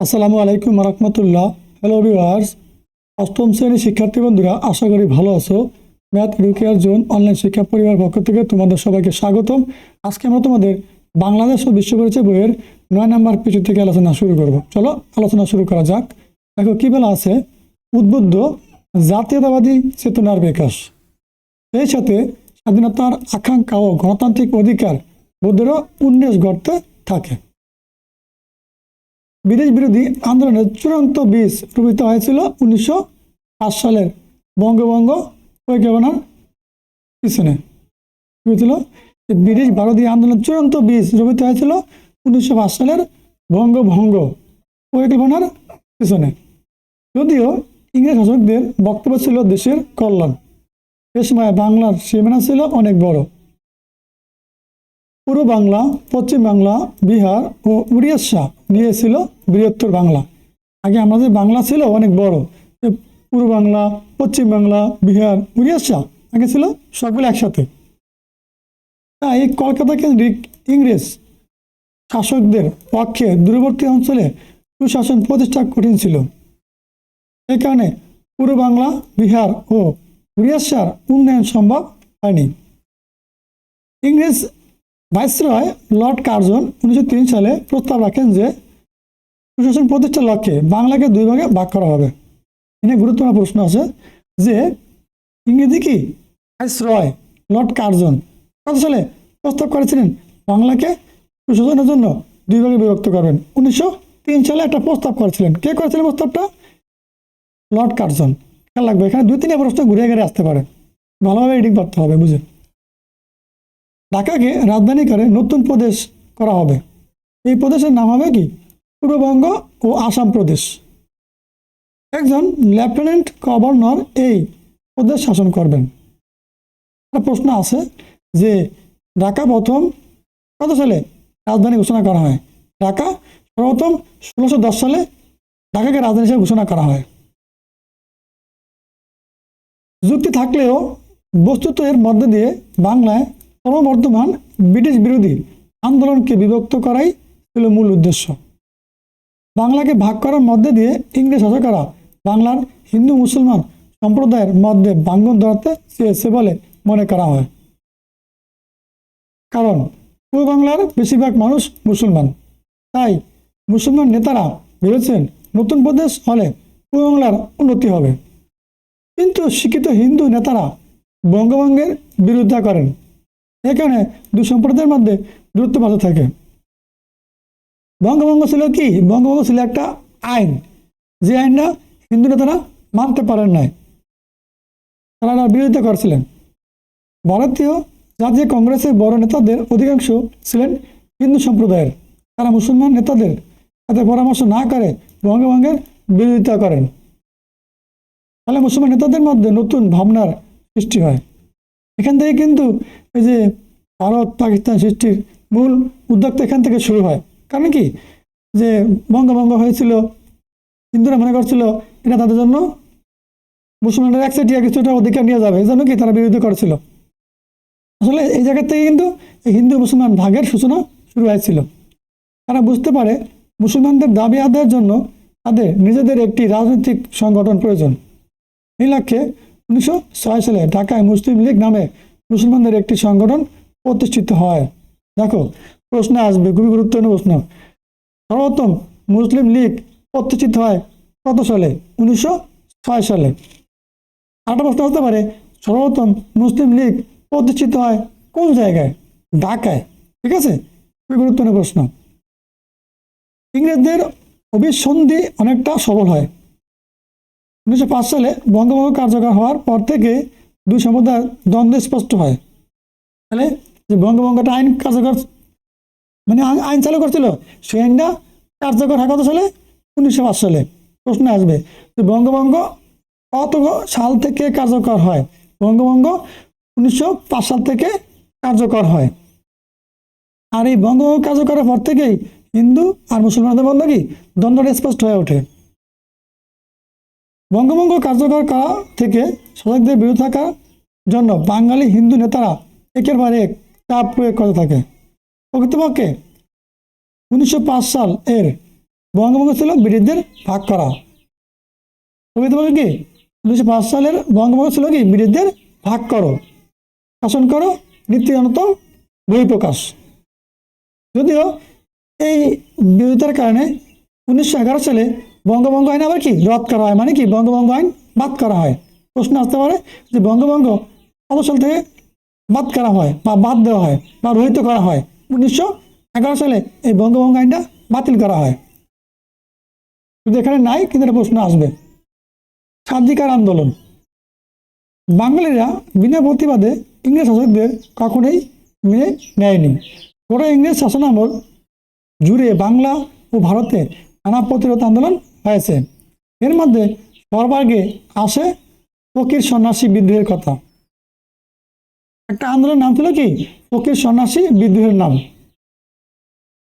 আসসালামু আলাইকুম রহমতুল্লাহ। Hello viewers অষ্টম শ্রেণির শিক্ষার্থী বন্ধুরা, আশা করি ভালো আছো। ম্যাথ এডুকেয়ার জোন অনলাইন শিক্ষা পরিবার পক্ষ থেকে তোমাদের সবাইকে স্বাগতম। আজকে আমরা তোমাদের বাংলাদেশ ও বিশ্ব পরিচয় বইয়ের নয় নম্বর পিছু থেকে আলোচনা শুরু করব। চলো, আলোচনা শুরু করা যাক। দেখো, কি বলা আছে? উদ্বুদ্ধ জাতীয়তাবাদী চেতনার বিকাশ। এই সাথে স্বাধীনতার আকাঙ্ক্ষা ও গণতান্ত্রিক অধিকার বোধেরও উন্মেষ ঘটতে থাকে। ব্রিটিশ বিরোধী আন্দোলনের চূড়ান্ত বীজ রূপিত হয়েছিল উনিশশো পাঁচ সালের বঙ্গভঙ্গ পরিকল্পনার পিছনে। বুঝল ব্রিটিশ ভারতীয় আন্দোলনের চূড়ান্ত বীজ রূপিত হয়েছিল উনিশশো পাঁচ সালের বঙ্গভঙ্গ পরিকল্পনার পিছনে। যদিও ইংরেজ শাসকদের বক্তব্য ছিল দেশের কল্যাণ। এ সময় বাংলার সীমানা ছিল অনেক বড়। পূর্ব বাংলা, পশ্চিম বাংলা, বিহার ও উড়িষ্যা নিয়েছিল বৃহত্তর বাংলা। আগে আমাদের বাংলা ছিল অনেক বড়। পূর্ব বাংলা, পশ্চিম বাংলা, বিহার, উড়িষ্যা আগে ছিল সবগুলো একসাথে। তাই কলকাতা কেন্দ্রিক ইংরেজ শাসকদের পক্ষে দূরবর্তী অঞ্চলে সুশাসন প্রতিষ্ঠা কঠিন ছিল। এই কারণে পূর্ব বাংলা, বিহার ও উড়িষ্যার উন্নয়ন সম্ভব হয়নি। ইংরেজ ভাইসরয় লর্ড কার্জন উনিশশো তিন সালে প্রস্তাব রাখেন যে সুশাসন প্রতিষ্ঠার লক্ষ্যে বাংলাকে দুই ভাগে ভাগ করা হবে। এখানে গুরুত্বপূর্ণ প্রশ্ন আছে যে, ইংরেজি কি? ভাইসরয় লর্ড কার্জন কত সালে প্রস্তাব করেছিলেন? বাংলাকে সুশাসনের জন্য দুই ভাগে বিভক্ত করবেন। উনিশশো তিন সালে একটা প্রস্তাব করেছিলেন। কে করেছিলেন প্রস্তাবটা? Lord Curzon. খেয়াল লাগবে এখানে দুই তিনটা প্রশ্ন ঘুরে ঘুরে আসতে পারে। ভালোভাবে রিডিং করতে হবে বুঝে ঢাকাকে রাজধানী করে নতুন প্রদেশ করা হবে। এই প্রদেশের নাম হবে কি? পূর্ববঙ্গ ও আসাম প্রদেশ। একজন লেফটেন্যান্ট গভর্নর এই প্রদেশ শাসন করবেন। প্রশ্ন আছে যে, ঢাকা প্রথম কত সালে রাজধানী ঘোষণা করা হয়? ঢাকা সর্বপ্রথম ষোলোশো দশ সালে ঢাকাকে রাজধানী হিসেবে ঘোষণা করা হয়। যুক্তি থাকলেও বস্তুত এর মধ্যে দিয়ে বাংলায় ক্রমবর্ধমান ব্রিটিশ বিরোধী আন্দোলনকে বিভক্ত করাই ছিল মূল উদ্দেশ্য। বাংলাকে ভাগ করার মধ্যে দিয়ে ইংরেজ শাসকেরা বাংলার হিন্দু মুসলমান সম্প্রদায়ের মধ্যে বাঙ্গন ধরাতে চেয়েছে বলে মনে করা হয়। কারণ পূর্ব বাংলার বেশিরভাগ মানুষ মুসলমান। তাই মুসলমান নেতারা ভেবেছেন নতুন প্রদেশ হলে পূর্ব বাংলার উন্নতি হবে। কিন্তু শিক্ষিত হিন্দু নেতারা বঙ্গভঙ্গের বিরোধিতা করেন। এখানে দু সম্প্রদায়ের মধ্যে দূরত্ব বাধা থাকে। বঙ্গভঙ্গ ছিল কি? বঙ্গভঙ্গ ছিল একটা আইন। যে আইনটা হিন্দু নেতারা মানতে পারেন নাই। তারা বিরোধিতা করছিলেন। ভারতীয় জাতীয় কংগ্রেসের বড় নেতাদের অধিকাংশ ছিলেন হিন্দু সম্প্রদায়ের। তারা মুসলমান নেতাদের সাথে পরামর্শ না করে বঙ্গভঙ্গের বিরোধিতা করেন। ফলে মুসলমান নেতাদের মধ্যে নতুন ভাবনার সৃষ্টি হয়। এখান থেকে কিন্তু এই যে ভারত, পাকিস্তান সৃষ্টির মূল উদ্যোগটা এখান থেকে শুরু হয়। কারণ কি? যে বঙ্গভঙ্গ হয়েছিল, হিন্দুরা মনে করছিল এটা তাদের জন্য মুসলমানদের একসাটিয়া কিছুটা অধিকার নিয়ে যাবে, এই জন্য কি তারা বিরোধী করেছিল। আসলে এই জায়গা থেকে কিন্তু হিন্দু মুসলমান ভাগের সূচনা শুরু হয়েছিল। তারা বুঝতে পারে মুসলমানদের দাবি আদায়ের জন্য তাদের নিজেদের একটি রাজনৈতিক সংগঠন প্রয়োজন। এই লক্ষ্যে উনিশশো ছয় সালে ঢাকায় মুসলিম লীগ নামে মুসলমানদের একটি সংগঠন প্রতিষ্ঠিত হয়। দেখো, প্রশ্ন আসবে, খুবই গুরুত্বপূর্ণ প্রশ্ন। সর্বপ্রথম মুসলিম লীগ প্রতিষ্ঠিত হয় কত সালে? উনিশশো ছয় সালে। আরেকটা প্রশ্ন হতে পারে সর্বপ্রথম মুসলিম লীগ প্রতিষ্ঠিত হয় কোন জায়গায়? ঢাকায়। ঠিক আছে? খুবই গুরুত্বপূর্ণ প্রশ্ন। ইংরেজদের অভিসন্ধি অনেকটা সবল হয়। উনিশশো পাঁচ সালে বঙ্গভঙ্গ কার্যকর হওয়ার পর থেকে দুই সম্প্রদায়ের দ্বন্দ্ব স্পষ্ট হয়। তাহলে যে বঙ্গভঙ্গটা আইন কার্যকর মানে আইন- চালু করছিল, সেই আইনটা কার্যকর হয় কত সালে? উনিশশো পাঁচ সালে। প্রশ্ন আসবে, যে বঙ্গভঙ্গ কত সাল থেকে কার্যকর হয়? বঙ্গভঙ্গ উনিশশো পাঁচ সাল থেকে কার্যকর হয়। আর এই বঙ্গভঙ্গ কার্যকরের পর থেকেই হিন্দু আর মুসলমানদের মধ্যে কি? দ্বন্দ্বটা স্পষ্ট হয়ে ওঠে। বঙ্গভঙ্গ কার্যকর করা থেকে শাসকদের বিরত থাকার জন্য বাঙালি হিন্দু নেতারা একের পর এক চাপ প্রয়োগ করে থাকে। প্রকৃতপক্ষে উনিশশো সাল এর বঙ্গভঙ্গ ছিল ব্রিটিশদের ভাগ করা। প্রকৃতপক্ষে কি উনিশশো পাঁচ সালের বঙ্গভঙ্গ ছিল কি ব্রিটিশদের ভাগ করো, শাসন করো নীতিগণত বহিঃপ্রকাশ। যদিও এই বিরোধিতার কারণে উনিশশো এগারো সালে বঙ্গভঙ্গ আইন আবার কি? রদ করা হয়। মানে কি? বঙ্গভঙ্গ আইন বাদ করা হয়। প্রশ্ন আসতে পারে যে বঙ্গভঙ্গ কত সাল থেকে বাদ করা হয় বা বাদ দেওয়া হয় বা রহিত করা হয়। উনিশশো এগারো সালে এই বঙ্গভঙ্গ আইনটা বাতিল করা হয়। কিন্তু এখানে নাই, কিন্তু একটা প্রশ্ন আসবে। স্বাধিকার আন্দোলন। বাঙালিরা বিনা প্রতিবাদে ইংরেজ শাসকদের কখনোই মেনে নেয়নি। গোটা ইংরেজ শাসনামল জুড়ে বাংলা ও ভারতে নানা প্রতিরোধ আন্দোলন হয়েছে। এর মধ্যে সর্বাগে আসে ফকির সন্ন্যাসী বিদ্রোহের কথা। একটা আন্দোলনের নাম ছিল কি? ফকির সন্ন্যাসী বিদ্রোহের নাম।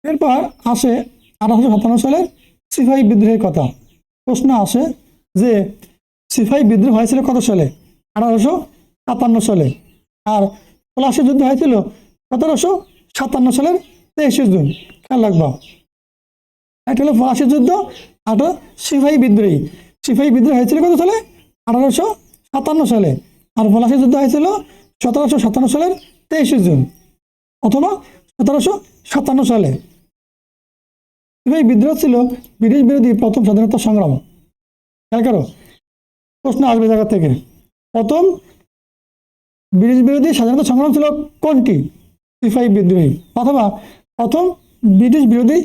এরপর আসে আঠারোশো সাতান্ন সালের সিপাহী বিদ্রোহের কথা। প্রশ্ন আসে যে সিপাহী বিদ্রোহ হয়েছিল কত সালে? আঠারোশো সাতান্ন সালে। আর পলাশি যুদ্ধ হয়েছিল সতেরোশো সাতান্ন সালের তেইশে জুন। খেয়াল রাখবা। একটা হলো ফরাসি যুদ্ধ একটা সিপাহী বিদ্রোহী? সিপাহী বিদ্রোহ হয়েছিল কত সালে? আঠারোশো সাতান্ন সালে। আর পলাশি যুদ্ধ হয়েছিল সতেরোশো সাতান্ন সালের তেইশে জুন অথবা সতেরোশো সাতান্ন সালে। সিপাহী বিদ্রোহ ছিল ব্রিটিশ বিরোধী প্রথম স্বাধীনতা সংগ্রাম। খেয়াল করো, প্রশ্ন আসবে জায়গা থেকে। প্রথম ব্রিটিশ বিরোধী স্বাধীনতা সংগ্রাম ছিল কোনটি? সিপাহী বিদ্রোহী। অথবা প্রথম ব্রিটিশ বিরোধী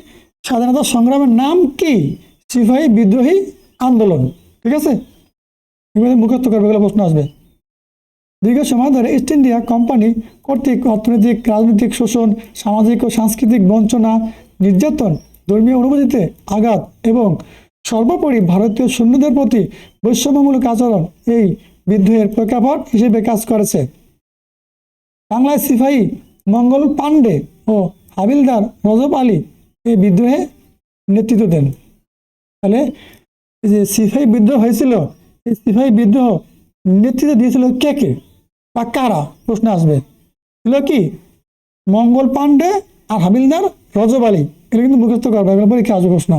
স্বাধীনতা সংগ্রামের নাম কি? সিপাহী বিদ্রোহী আন্দোলন, ঠিক আছে? এবারে মুখস্থ করবে প্রশ্ন আসবে। দীর্ঘ সময় ধরে ইস্ট ইন্ডিয়া কোম্পানি কর্তৃক অর্থনৈতিক, রাজনৈতিক, শোষণ, সামাজিক ও সাংস্কৃতিক বঞ্চনা, নির্যাতন, ধর্মীয় অনুভূতিতে আঘাত এবং সর্বোপরি ভারতীয় সৈন্যদের প্রতি বৈষম্যমূলক আচরণ এই বিদ্রোহের প্রেক্ষাপট হিসেবে কাজ করেছে। বাংলায় সিপাহী মঙ্গল পাণ্ডে ও হাবিলদার রজব আলী এই বিদ্রোহে নেতৃত্ব দেন। তাহলে যে সিপাহী বিদ্রোহ হয়েছিল, এই সিপাহী বিদ্রোহ নেতৃত্ব দিয়েছিল কে কে? বা কারা? প্রশ্ন আসবে। ছিল কি? মঙ্গল পাণ্ডে আর হাবিলদার রজব আলী। এটা কিন্তু মুখস্থ করবে এগুলো পরীক্ষা আসবে প্রশ্ন।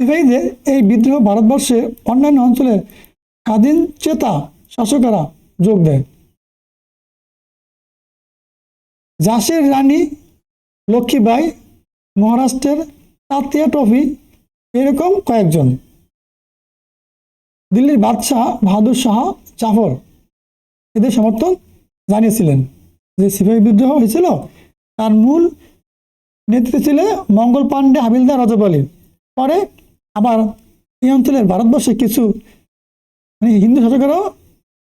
সিপাহীদের এই বিদ্রোহ ভারতবর্ষের অন্যান্য অঞ্চলের স্বাধীন চেতা শাসকেরা যোগ দেয়। ঝাঁসির রানী লক্ষ্মীবাই মহারাষ্ট্রের তাতিয়া ট্রফি এরকম কয়েকজন। দিল্লির বাদশাহ বাহাদুর শাহ জাফর এদের সমর্থন জানিয়েছিলেন যে সিপাহী বিদ্রোহ হয়েছিল, তার মূল নেতৃত্বে ছিল মঙ্গল পাণ্ডে হাবিলদার রজব পরে আবার এই অঞ্চলের ভারতবর্ষে কিছু মানে হিন্দু শাসকেরাও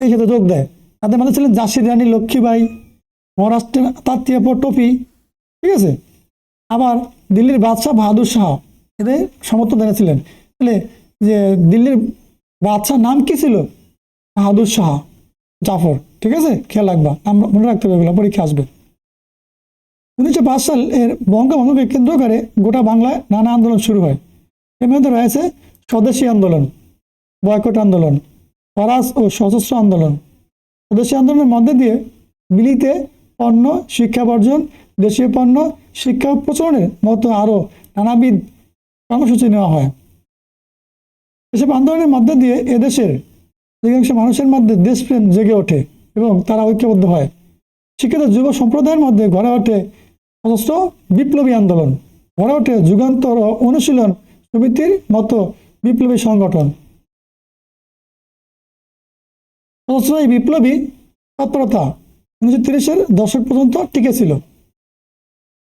এই সাথে যোগ দেয়। তাদের মধ্যে ছিলেন জাসির রানী লক্ষ্মীবাই মহারাষ্ট্রের তাত্তিয়াপর টপি, ঠিক আছে? আবার দিল্লির বাদশাহ বাহাদুর শাহ এদের সমর্থন জানিয়েছিলেন। তাহলে যে দিল্লির বাদশাহ নাম কি ছিল? বাহাদুর শাহ জাফর, ঠিক আছে? খেয়াল রাখবা, নাম মনে রাখতে হবে এগুলো, পরীক্ষা আসবে। উনিশশো পাঁচ সাল এর বঙ্গভঙ্গকে কেন্দ্র করে গোটা বাংলায় নানা আন্দোলন শুরু হয়। এর মধ্যে রয়েছে স্বদেশী আন্দোলন, বয়কট আন্দোলন ফরাস ও সশস্ত্র আন্দোলন। স্বদেশী আন্দোলনের মধ্যে দিয়ে বিলিতে পণ্য, শিক্ষা বর্জন, দেশীয় পণ্য, শিক্ষা প্রচলনের মতো আরও নানাবিধ কর্মসূচি নেওয়া হয়। এসব আন্দোলনের মধ্যে দিয়ে এদেশের অধিকাংশ মানুষের মধ্যে দেশপ্রেম জেগে ওঠে এবং তারা ঐক্যবদ্ধ হয়। শিক্ষিত যুব সম্প্রদায়ের মধ্যে গড়ে ওঠে সশস্ত্র বিপ্লবী আন্দোলন। গড়ে ওঠে যুগান্তর ও অনুশীলন সমিতির মতো বিপ্লবী সংগঠন। সশস্ত্র এই বিপ্লবী তৎপরতা উনিশশো তিরিশের দশক পর্যন্ত টিকে ছিল।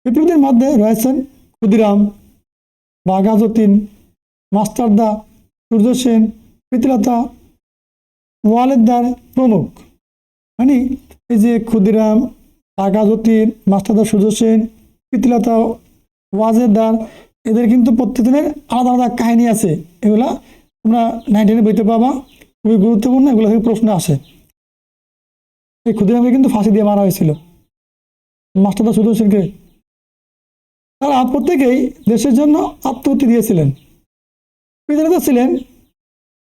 বিপ্লবীদের মধ্যে রয়েছেন ক্ষুদিরাম বাঘাযতীন, মাস্টারদা সূর্য সেন প্রীতিলতা ওয়ালেদ্দার প্রমুখ। মানে এই যে ক্ষুদিরাম, বাঘাযতীন, মাস্টারদা সূর্য সেন প্রীতিলতা ওয়াজেদার, এদের কিন্তু প্রত্যেকদিনের আলাদা আলাদা কাহিনী আছে। এগুলা তোমরা নাইনটিনে বইতে পাবা, খুবই গুরুত্বপূর্ণ, এগুলো থেকে প্রশ্ন আসে। এই ক্ষুদিরামকে কিন্তু ফাঁসি দিয়ে মারা হয়েছিল। মাস্টারদা সুদর্শন সেনকে তারা প্রত্যেকেই দেশের জন্য আত্মহত্যা দিয়েছিলেন। বিতাড়িত ছিলেন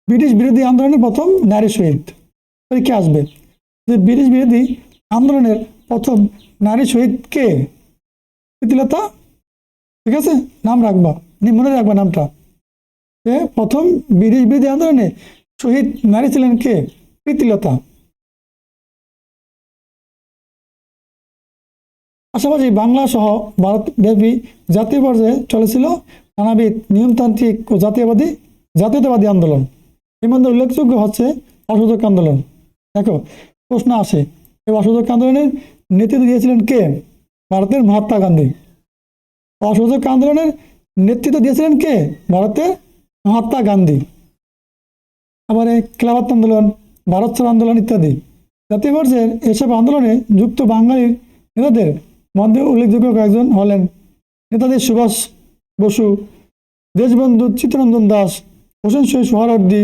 ব্রিটিশ বিরোধী আন্দোলনের প্রথম নারী শহীদ পরীক্ষা আসবে? যে ব্রিটিশ বিরোধী আন্দোলনের প্রথম নারী শহীদ কে? প্রীতিলতা? ঠিক আছে? নাম রাখবা। মনে রাখবে নামটা। প্রথম ব্রিটিশ বিরোধী আন্দোলনে শহীদ নারী ছিলেন কে? প্রীতিলতা। পাশাপাশি বাংলা সহ ভারতব্যাপী জাতীয় পর্যায়ে চলেছিল নানাবিধ নিয়মতান্ত্রিক ও জাতীয়বাদী, জাতীয়তাবাদী আন্দোলন। এর মধ্যে উল্লেখযোগ্য হচ্ছে অসহযোগ আন্দোলন। দেখো, প্রশ্ন আসে, এই অসহযোগ আন্দোলনের নেতৃত্ব দিয়েছিলেন কে? ভারতের মহাত্মা গান্ধী। অসহযোগ আন্দোলনের নেতৃত্ব দিয়েছিলেন কে? ভারতের মহাত্মা গান্ধী। আবার খেলাফত আন্দোলন, ভারত ছাড় আন্দোলন ইত্যাদি। জাতীয় পর্যায়ের এসব আন্দোলনে যুক্ত বাঙালির নেতাদের মধ্যে উল্লেখযোগ্য কয়েকজন হলেন নেতাদের সুভাষ বসু, দেশবন্ধু চিত্তরঞ্জন দাস, হোসেন শহীদ সোহারদ্দি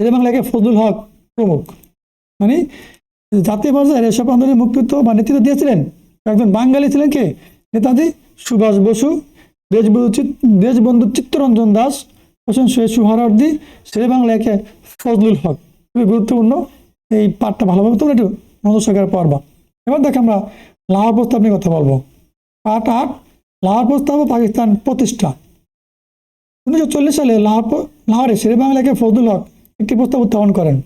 এদের বাংলাকে ফজলুল হক প্রমুখ। মানে জাতীয় পর্যায়ের এসব আন্দোলনের মুক্তিত্ব বা নেতৃত্ব দিয়েছিলেন একজন বাঙালি ছিলেন কে? নেতাজি সুভাষ বসু, দেশবন্ধু দেশবন্ধু চিত্তরঞ্জন দাস, হোসেন শহীদ সোহারদ্দি শেরে বাংলাকে ফজলুল হক। খুবই গুরুত্বপূর্ণ এই পাঠটা ভালোভাবে তোমরা একটু মনোযোগ সহকারে পড়বা এবার দেখো আমরা লাহোর প্রস্তাব নিয়ে কথা বলব। পাঠ আট লাহোর প্রস্তাব পাকিস্তান প্রতিষ্ঠা। উনিশশো চল্লিশ সালে লাহোর লাহোরে শেরে বাংলাকে ফজলুল হক একটি প্রস্তাব উত্থাপন করেন।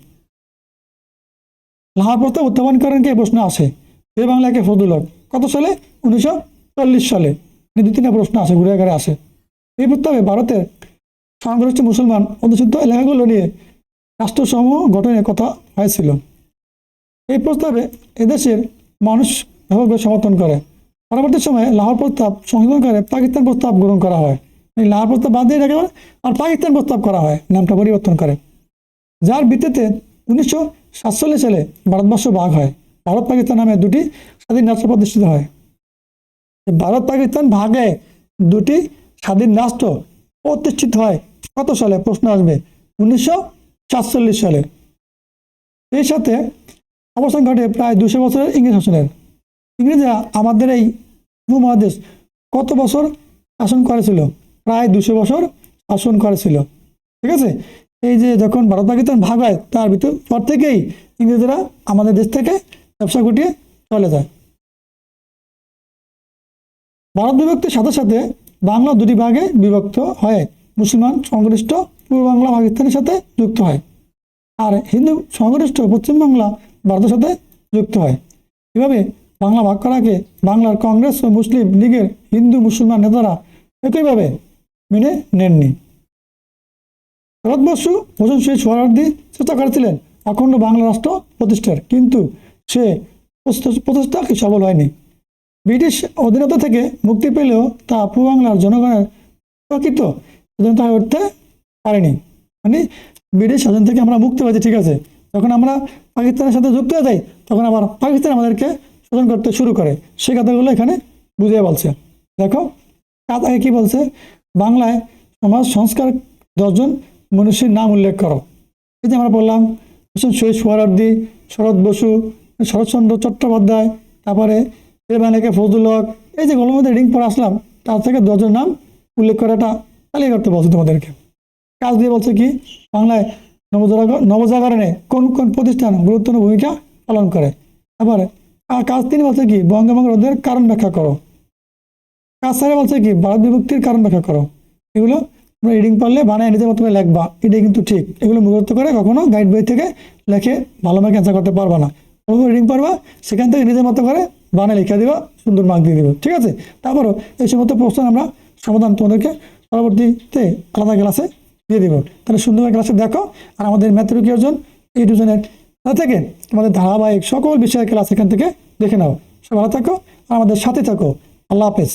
লাহোর প্রস্তাব উত্থাপন করেন কে প্রশ্ন আসে? শেরে বাংলাকে ফজলুল হক কত সালে? উনিশশো চল্লিশ সালে। দু তিনটা প্রশ্ন আসে, ঘুরে ঘুরে আসে। এই প্রস্তাবে ভারতের সংশ্লিষ্ট মুসলমান অধ্যুষিত এলাকাগুলো নিয়ে রাষ্ট্রসমূহ গঠনের কথা হয়েছিল। এই প্রস্তাবে এদেশের মানুষ ব্যাপকভাবে সমর্থন করে। পরবর্তী সময়ে লাহোর প্রস্তাব সংশোধন করে পাকিস্তান প্রস্তাব গ্রহণ করা হয়। এই লাহোর প্রস্তাব বাদ দিয়ে রাখা আর পাকিস্তান প্রস্তাব করা হয়, নামটা পরিবর্তন করে। যার ভিত্তিতে উনিশশো সাতচল্লিশ সালে ভারতবর্ষ ভাগ হয়। ভারত পাকিস্তান নামে দুটি স্বাধীন রাষ্ট্র প্রতিষ্ঠিত হয়। ভারত পাকিস্তান ভাগে দুটি স্বাধীন রাষ্ট্র প্রতিষ্ঠিত হয়। কত সালে? প্রশ্ন আসবে। উনিশশো সাতচল্লিশ সালে। এই সাথে অবস্থান ঘটে প্রায় দুশো বছরের ইংরেজ শাসনের। ইংরেজরা আমাদের এই উপমহাদেশ কত বছর শাসন করেছিল? প্রায় দুশো বছর শাসন করেছিল। ঠিক আছে? এই যে যখন ভারত পাকিস্তান ভাগ হয়, তার ভিতর, পর থেকেই ইংরেজরা আমাদের দেশ থেকে ব্যবসা গুটিয়ে চলে যায়। ভারত বিভক্তির সাথে সাথে বাংলা দুটি ভাগে বিভক্ত হয় মুসলমান সংশ্লিষ্ট পূর্ব বাংলা পাকিস্তানের সাথে যুক্ত হয় আর হিন্দু সংখ্যাগরিষ্ঠ পশ্চিমবাংলা ভারতের সাথে যুক্ত হয়। এভাবে বাংলা ভাগ করাকে বাংলার কংগ্রেস ও মুসলিম লীগের হিন্দু মুসলমান নেতারা একইভাবে মেনে নেননি। ভারতবর্ষ হোসেন শহীদ সোহরাওয়ার্দী চেষ্টা করেছিলেন অখণ্ড বাংলা রাষ্ট্র প্রতিষ্ঠার, কিন্তু সে প্রচেষ্টা- সফল হয়নি। ব্রিটিশ অধীনতা থেকে মুক্তি পেলেও তা পূর্ব বাংলার জনগণের প্রকৃত স্বাধীনতা হয়ে উঠতে পারেনি। মানে ব্রিটিশ শাসন থেকে আমরা মুক্তি পাচ্ছি ঠিক আছে। যখন আমরা পাকিস্তানের সাথে যুক্ত হয়ে যাই, তখন আবার পাকিস্তান আমাদেরকে শোষণ করতে শুরু করে। সেই কথাগুলো এখানে বুঝিয়ে বলছে। দেখো আগে কি বলছে? বাংলায় সমাজ, সংস্কার দশজন মনীষীর নাম উল্লেখ করো। এই যে আমরা বললাম হোসেন শহীদ সোহরার্দি শরৎ বসু, শরৎচন্দ্র চট্টোপাধ্যায়, তারপরে এ বাংলাকে ফজলুল হক, এই যে গল্পের মধ্যে রিং পরে আসলাম, তার থেকে দশজন নাম উল্লেখ করাটা তালিকা করতে বলছে তোমাদেরকে। কাজ দিয়ে বলছে কি, বাংলায় নবজাগরণ নবজাগরণে কোন কোন প্রতিষ্ঠান গুরুত্বপূর্ণ ভূমিকা পালন করে? আবার আর কাজ তিনি বলছে কি, বঙ্গভঙ্গ রোধের কারণ ব্যাখ্যা করো। কাজ সারে বলছে কি, ভারত বিভক্তির কারণ ব্যাখ্যা করো। এগুলো তোমরা রিডিং পারলে বানায় নিজের মতো করে লেখবা। এটাই কিন্তু ঠিক। এগুলো মুখস্থ করে কখনো গাইড বই থেকে লেখে ভালো মার্ক অ্যান্সার করতে পারবা না। কখনো রিডিং পারবা সেখান থেকে নিজের মতো করে বানায় লিখে দিবা, সুন্দর মার্ক দিয়ে দিবে। ঠিক আছে? তারপরও এই সমস্ত প্রশ্ন আমরা সমাধান তোমাদেরকে পরবর্তীতে আলাদা ক্লাসে দিয়ে দিব। তাহলে সুন্দর ক্লাসে দেখো। আর আমাদের ম্যাথরুকি অর্জন এই দুজনের থেকে তোমাদের ধারাবাহিক সকল বিষয়ের ক্লাস এখান থেকে দেখে নাও। সব ভালো থাকো আমাদের সাথে থাকো। আল্লাহ হাফেজ।